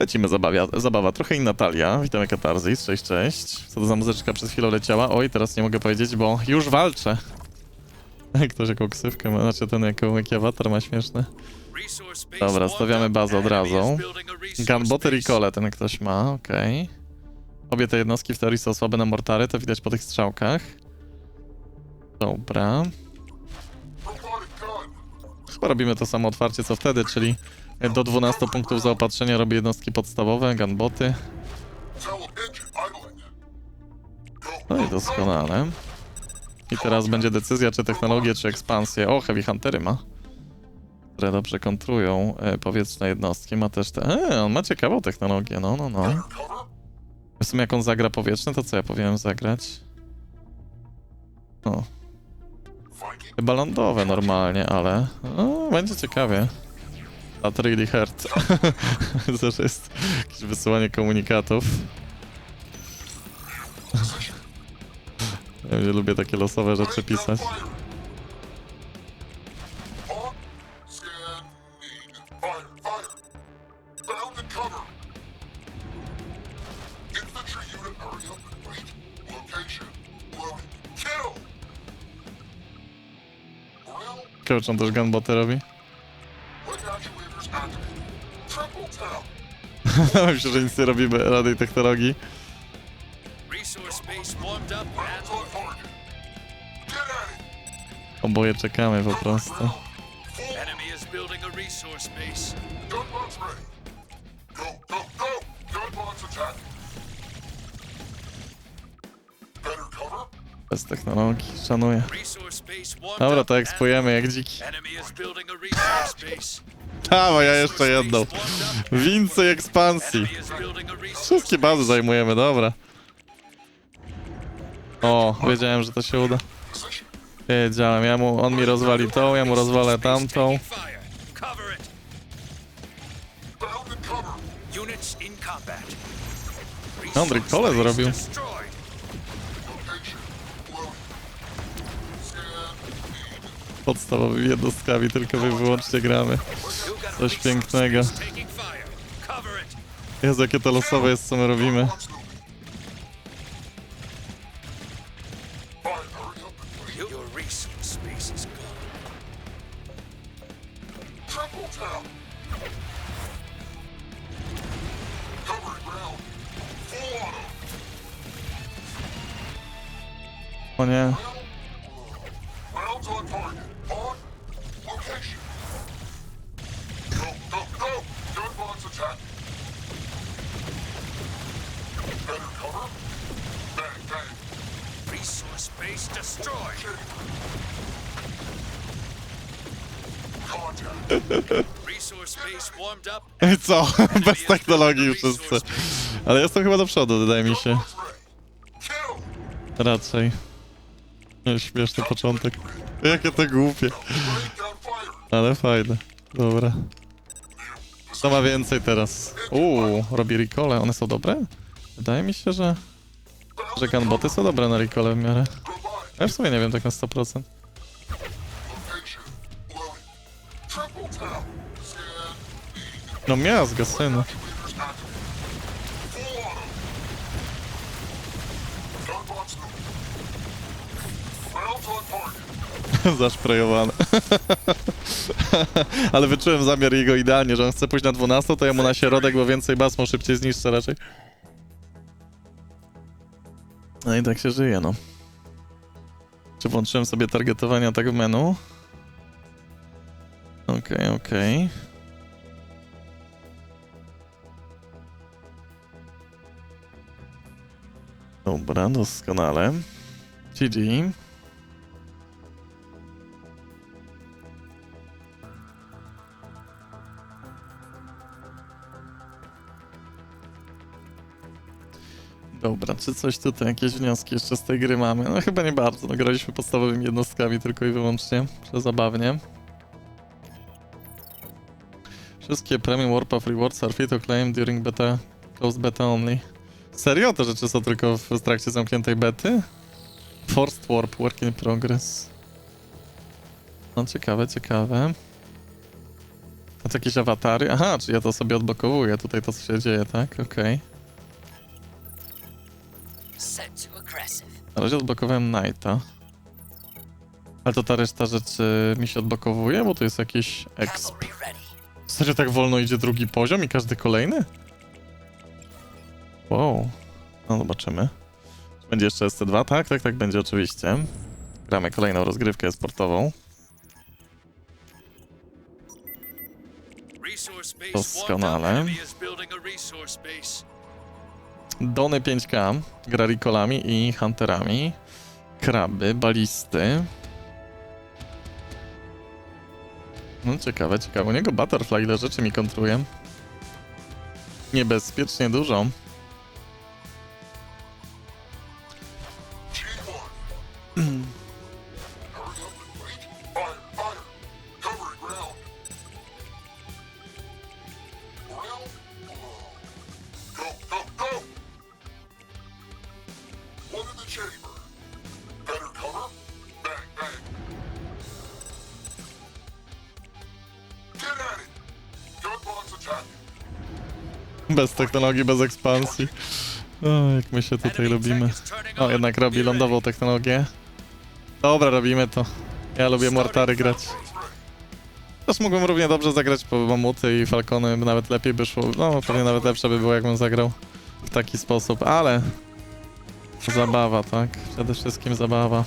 Lecimy zabawia, zabawa. Trochę inna talia. Witamy Katarzys. Cześć, cześć. Co to za muzyczka przed chwilą leciała? Oj, teraz nie mogę powiedzieć, bo już walczę. Ktoś jaką ksywkę ma, znaczy ten jaką, jaki awatar ma śmieszny. Dobra, stawiamy bazę od razu. Gunboty Recole ten ktoś ma, okej. Obie te jednostki w teorii są słabe na mortary, to widać po tych strzałkach. Dobra. Chyba robimy to samo otwarcie co wtedy, czyli do 12 punktów zaopatrzenia robię jednostki podstawowe, gunboty. No i doskonale. I teraz będzie decyzja, czy technologię, czy ekspansję. O, Heavy Huntery ma. Które dobrze kontrują e, powietrzne jednostki. Ma też te... E, on ma ciekawą technologię, no, no, no. W sumie jak on zagra powietrzne, to co ja powinienem zagrać? O. Chyba lądowe normalnie, ale... O, będzie ciekawie. That really hurt. Też jest jakieś wysyłanie komunikatów. Ja nie lubię takie losowe rzeczy pisać. Ciekawe, on też gunboty robi? Myślę, że nic nie robimy radej technologii. Oboje czekamy po prostu. Bez technologii, szanuję. Dobra, to ekspojemy jak dziki. Dawaj, ja jeszcze jedną. Więcej ekspansji. Wszystkie bazy zajmujemy, dobra. O, wiedziałem, że to się uda. Wiedziałem, ja mu, on mi rozwali tą, ja mu rozwalę tamtą. Andrzej kole zrobił. Podstawowymi jednostkami tylko wy wyłącznie gramy. Coś pięknego. Jezu, jakie to losowe jest, co my robimy. O nie. Space destroyed. Resource warmed up. Co? Bez technologii wszyscy. Ale jestem chyba do przodu, wydaje mi się. Raczej. Nie, Śmieszny początek. Jakie to głupie. Ale fajne. Dobra. Co ma więcej teraz? Uuu, robi recole. One są dobre? Wydaje mi się, że... Że gunboty są dobre na recole w miarę. Ja w sumie nie wiem tak na 100%. Location. Loading. Triple tap. Scan. No miazga, synu. Zaszprejowane. Ale wyczułem zamiar jego idealnie, że on chce pójść na 12, to ja mu na środek, bo więcej basmą szybciej zniszczę raczej. No i tak się żyje, no. Czy włączyłem sobie targetowania tak w menu? Okej, okej. Dobra, doskonale. GG. Dobra, czy coś tutaj, jakieś wnioski jeszcze z tej gry mamy? No chyba nie bardzo, no graliśmy podstawowymi jednostkami tylko i wyłącznie, przezabawnie. Wszystkie Premium Warpath Rewards are free to claim during beta, closed beta only. Serio? Te rzeczy są tylko w trakcie zamkniętej bety? Forced Warp, work in progress. No ciekawe, ciekawe. A to jakieś awatary? Aha, czy ja to sobie odblokowuję, tutaj to co się dzieje, tak? Okej. Aggressive. Na razie odblokowałem Knighta. Ale to ta reszta rzeczy mi się odblokowuje, bo to jest jakiś exp. Ready. Serio tak wolno idzie drugi poziom i każdy kolejny? Wow. No zobaczymy. Czy Będzie jeszcze SC2? Tak, tak, tak, będzie oczywiście. Gramy kolejną rozgrywkę sportową. Doskonale. Dony 5K gra Ricolami i Hunterami. Kraby, balisty. No ciekawe, ciekawe. U niego Butterfly ile rzeczy mi kontruje. Niebezpiecznie dużo. Bez technologii, bez ekspansji. O, jak my się tutaj lubimy. O, jednak robi lądową technologię. Dobra, robimy to. Ja lubię mortary grać. Też mógłbym równie dobrze zagrać po mamuty i falcony, nawet lepiej by szło. No, pewnie nawet lepsze by było, jakbym zagrał w taki sposób, ale... Zabawa, tak? Przede wszystkim zabawa.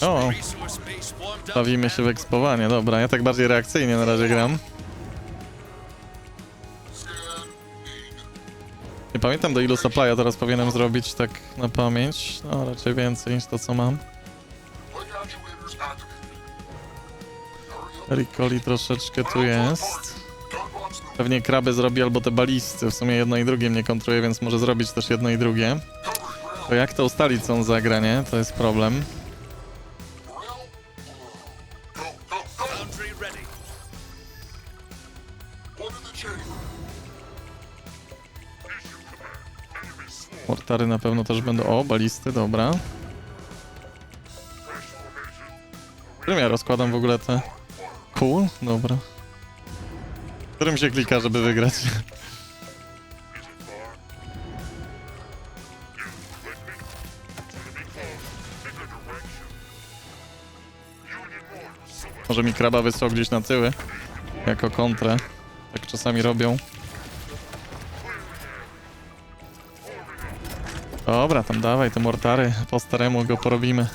O. Bawimy się w ekspowanie, dobra, ja tak bardziej reakcyjnie na razie gram. Nie pamiętam do ilu supply'a teraz powinienem zrobić tak na pamięć. No, raczej więcej niż to co mam. Ricoli troszeczkę tu jest. Pewnie kraby zrobi albo te balisty. W sumie jedno i drugie mnie kontruje, więc może zrobić też jedno i drugie. To jak to ustalić co on zagra, nie? To jest problem. Mortary na pewno też będą... O, balisty, dobra. Którym ja rozkładam w ogóle te... Cool? Dobra. Którym się klika, żeby wygrać? Może mi kraba wysłał gdzieś na tyły. Jako kontrę. Tak czasami robią. Dobra, tam dawaj te mortary. Po staremu go porobimy.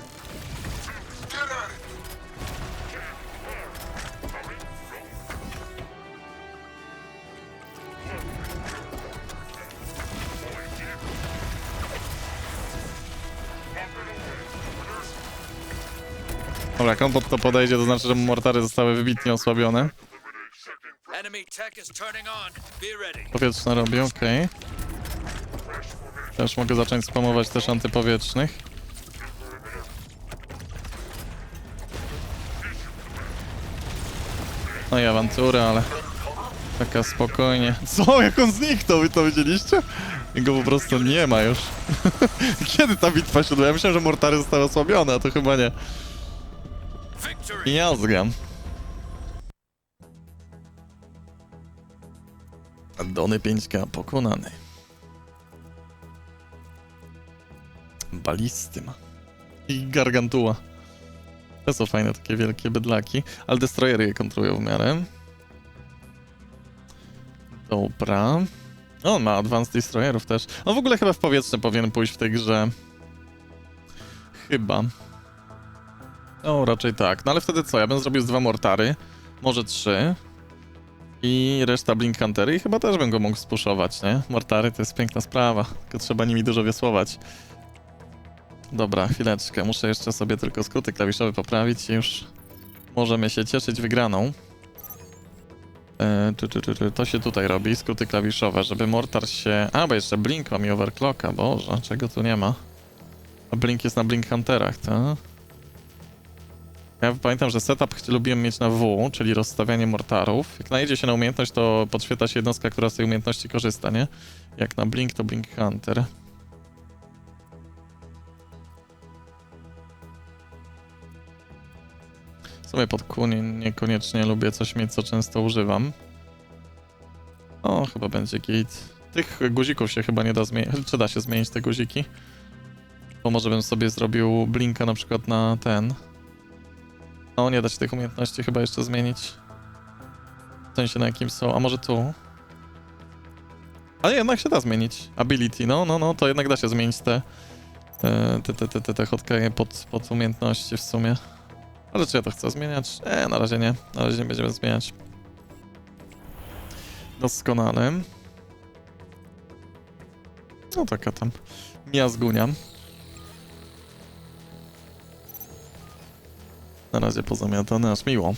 Dobra, jak on pod to podejdzie, to znaczy, że mu mortary zostały wybitnie osłabione. Powietrzne robi, okej. Też mogę zacząć spamować też antypowietrznych. No i awantury, ale taka spokojnie. Co? Jak on zniknął? Wy to widzieliście? Jego po prostu nie ma już. Kiedy ta bitwa się odbyła? Ja myślałem, że mortary zostały osłabione, a to chyba nie. Victory. Jazga. Dony 5K pokonany. Balisty ma. I gargantua. To są fajne takie wielkie bydlaki, ale destroyery je kontrują w miarę. Dobra. On ma advanced destroyerów też. On w ogóle chyba w powietrze powinien pójść w tej grze. Chyba. No, raczej tak. No ale wtedy co? Ja bym zrobił z dwa mortary, może trzy. I reszta Blink Huntery i chyba też bym go mógł spuszować, nie? Mortary to jest piękna sprawa, tylko trzeba nimi dużo wiosłować. Dobra, chwileczkę. Muszę jeszcze sobie tylko skróty klawiszowe poprawić i już możemy się cieszyć wygraną. Czy, to się tutaj robi, skróty klawiszowe, żeby mortar się... A, bo jeszcze Blink ma mi overclocka, boże, czego tu nie ma? A Blink jest na Blink Hunterach, tak? Ja pamiętam, że setup lubiłem mieć na W, czyli rozstawianie mortarów. Jak najedzie się na umiejętność, to podświetla się jednostka, która z tej umiejętności korzysta, nie? Jak na Blink, to Blink Hunter. W sumie pod Q nie, niekoniecznie lubię coś mieć, co często używam. O, chyba będzie gate. Tych guzików się chyba nie da zmienić. Czy da się zmienić te guziki? Bo może bym sobie zrobił blinka na przykład na ten. No, nie da się tych umiejętności chyba jeszcze zmienić. W sensie na jakim są, a może tu? Ale jednak się da zmienić. Ability, no, no, no, to jednak da się zmienić te te, te, te, te, te hotkeje pod, pod umiejętności w sumie. Ale czy ja to chcę zmieniać? E, na razie nie. Na razie nie będziemy zmieniać. Doskonale. No taka tam miazgunia. Na razie pozamiatane, aż miło.